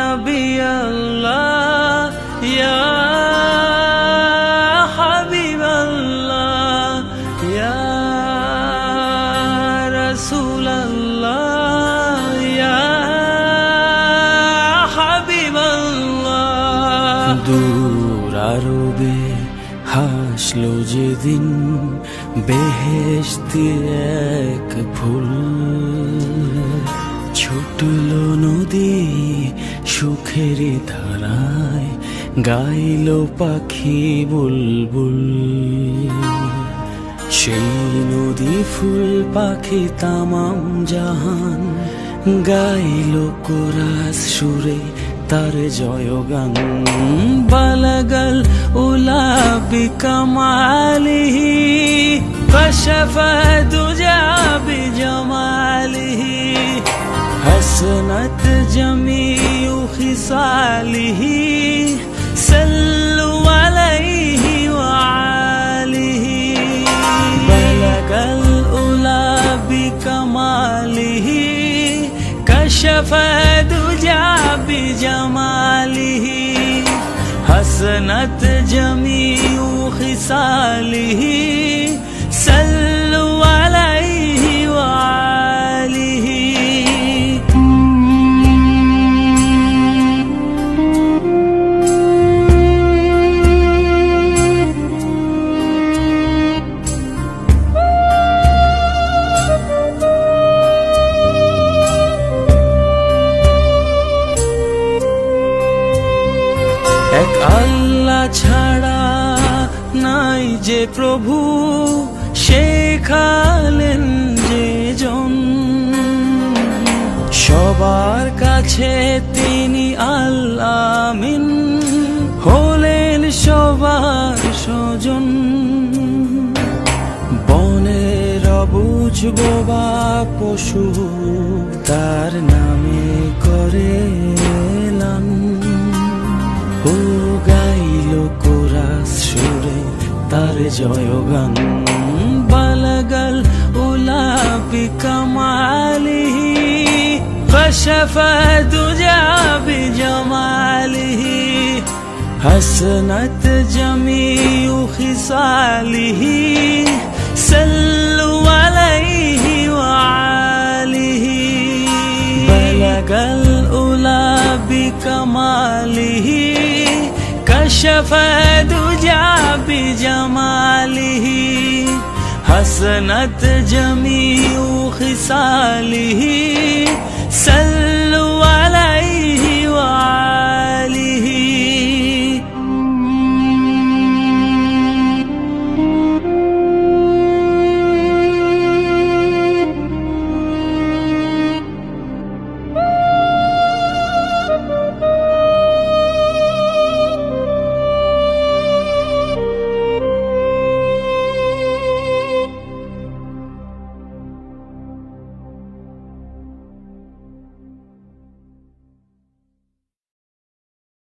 নবী আল্লাহ হাবিব আল্লাহ রসুল আল্লাহ হাবিব আল্লাহ দূর আরবে হাসলো যেদিন বেহেশতি এক ফুল। ছুটল নদী সুখের ধারায়, গাইল পাখি বুলবুল। সেই নদী ফুল পাখি তামাম জাহান, গাইল কোরাস সুরে তার জয়গান। বালাগাল উলা বিকামালিহি কশফ দুজা বিজমালিহি خصاله سلوا عليه وعاله بلغ الأولى بكماله كشف دجى بجماله. حسنت جميع خصاله سلوا عليه আল্লাহ ছাড়া নাই যে প্রভু, শেখালেন যে জন সবার কাছে তিনি আল্লামিন হলেন সবার স্বজন। বনের অবুঝ বোবা পশু তার নামে করে جيوبا بلغ الأولى بكماله كشف الدجى بجماله حسنت جميع خصاله سلوا عليه وعاله بلغ الأولى بكماله كشف الدجى حسنت جميع خصاله.